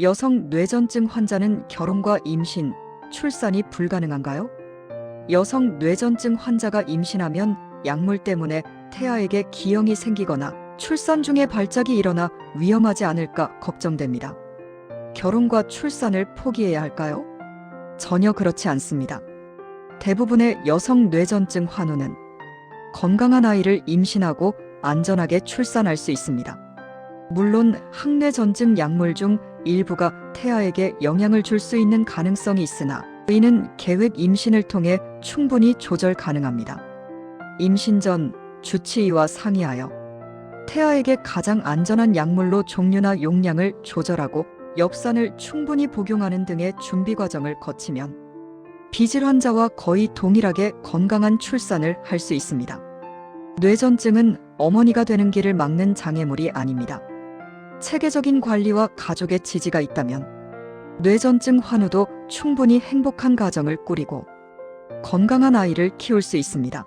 여성 뇌전증 환자는 결혼과 임신, 출산이 불가능한가요? 여성 뇌전증 환자가 임신하면 약물 때문에 태아에게 기형이 생기거나 출산 중에 발작이 일어나 위험하지 않을까 걱정됩니다. 결혼과 출산을 포기해야 할까요? 전혀 그렇지 않습니다. 대부분의 여성 뇌전증 환우는 건강한 아이를 임신하고 안전하게 출산할 수 있습니다. 물론 항뇌전증 약물 중 일부가 태아에게 영향을 줄 수 있는 가능성이 있으나 이는 계획 임신을 통해 충분히 조절 가능합니다. 임신 전 주치의와 상의하여 태아에게 가장 안전한 약물로 종류나 용량을 조절하고 엽산을 충분히 복용하는 등의 준비 과정을 거치면 비질 환자와 거의 동일하게 건강한 출산을 할 수 있습니다. 뇌전증은 어머니가 되는 길을 막는 장애물이 아닙니다. 체계적인 관리와 가족의 지지가 있다면 뇌전증 환우도 충분히 행복한 가정을 꾸리고 건강한 아이를 키울 수 있습니다.